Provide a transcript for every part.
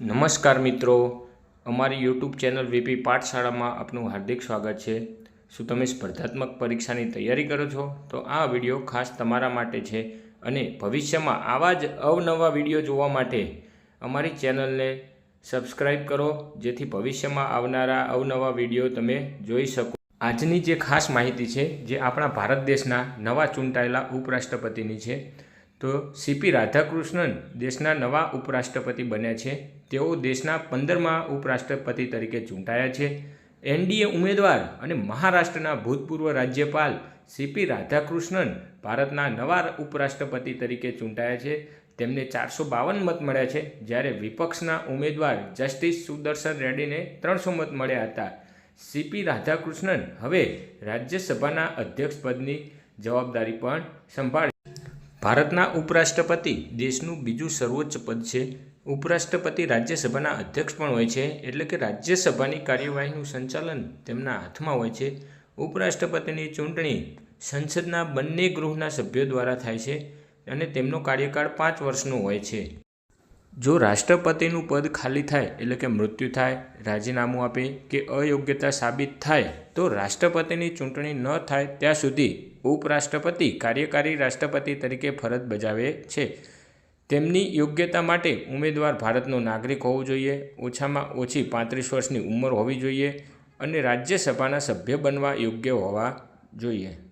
નમસ્કાર મિત્રો. અમારી યુટ્યુબ ચેનલ વીપી પાઠશાળામાં આપનું હાર્દિક સ્વાગત છે. શું તમે સ્પર્ધાત્મક પરીક્ષાની તૈયારી કરો છો? તો આ વીડિયો ખાસ તમારા માટે છે અને ભવિષ્યમાં આવા જ અવનવા વીડિયો જોવા માટે અમારી ચેનલને સબસ્ક્રાઈબ કરો, જેથી ભવિષ્યમાં આવનારા અવનવા વીડિયો તમે જોઈ શકો. આજની જે ખાસ માહિતી છે, જે આપણા ભારત દેશના નવા ચૂંટાયેલા ઉપરાષ્ટ્રપતિની છે તો સીપી રાધાકૃષ્ણન દેશના નવા ઉપરાષ્ટ્રપતિ બન્યા છે. તેઓ દેશના પંદરમા ઉપરાષ્ટ્રપતિ તરીકે ચૂંટાયા છે. એનડીએ ઉમેદવાર અને મહારાષ્ટ્રના ભૂતપૂર્વ રાજ્યપાલ સીપી રાધાકૃષ્ણન ભારતના નવા ઉપરાષ્ટ્રપતિ તરીકે ચૂંટાયા છે. તેમને ચારસો બાવન મત મળ્યા છે. જ્યારે વિપક્ષના ઉમેદવાર જસ્ટિસ સુદર્શન રેડ્ડીને ત્રણસો મત મળ્યા હતા. સીપી રાધાકૃષ્ણન હવે રાજ્યસભાના અધ્યક્ષપદની જવાબદારી પણ સંભાળે ભારતના ઉપરાષ્ટ્રપતિ દેશનું બીજું સર્વોચ્ચ પદ છે. ઉપરાષ્ટ્રપતિ રાજ્યસભાના અધ્યક્ષ પણ હોય છે, એટલે કે રાજ્યસભાની કાર્યવાહીનું સંચાલન તેમના હાથમાં હોય છે. ઉપરાષ્ટ્રપતિની ચૂંટણી સંસદના બંને ગૃહના સભ્યો દ્વારા થાય છે અને તેમનો કાર્યકાળ પાંચ વર્ષનો હોય છે. જો રાષ્ટ્રપતિનું પદ ખાલી થાય એટલે કે મૃત્યુ થાય, રાજીનામું આપે કે અયોગ્યતા સાબિત થાય, તો રાષ્ટ્રપતિની ચૂંટણી ન થાય ત્યાં સુધી ઉપરાષ્ટ્રપતિ કાર્યકારી રાષ્ટ્રપતિ તરીકે ફરજ બજાવે છે. તેમની યોગ્યતા માટે ઉમેદવાર ભારતનો નાગરિક હોવો જોઈએ, ઓછામાં ઓછી પાંત્રીસ વર્ષની ઉંમર હોવી જોઈએ અને રાજ્યસભાના સભ્ય બનવા યોગ્ય હોવા જોઈએ.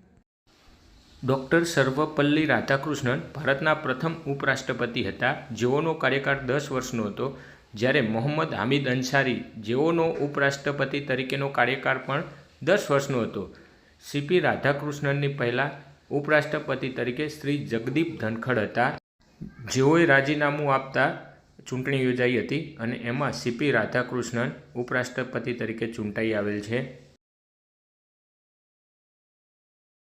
ડૉક્ટર સર્વપલ્લી રાધાકૃષ્ણન ભારતના પ્રથમ ઉપરાષ્ટ્રપતિ હતા. જેઓનો કાર્યકાળ દસ વર્ષનો હતો. જ્યારે મોહમ્મદ હામિદ અંસારી, જેઓનો ઉપરાષ્ટ્રપતિ તરીકેનો કાર્યકાળ પણ દસ વર્ષનો હતો. સીપી રાધાકૃષ્ણનની પહેલાં ઉપરાષ્ટ્રપતિ તરીકે શ્રી જગદીપ ધનખડ હતા. જેઓએ રાજીનામું આપતા ચૂંટણી યોજાઈ હતી અને એમાં સીપી રાધાકૃષ્ણન ઉપરાષ્ટ્રપતિ તરીકે ચૂંટાઈ આવેલ છે.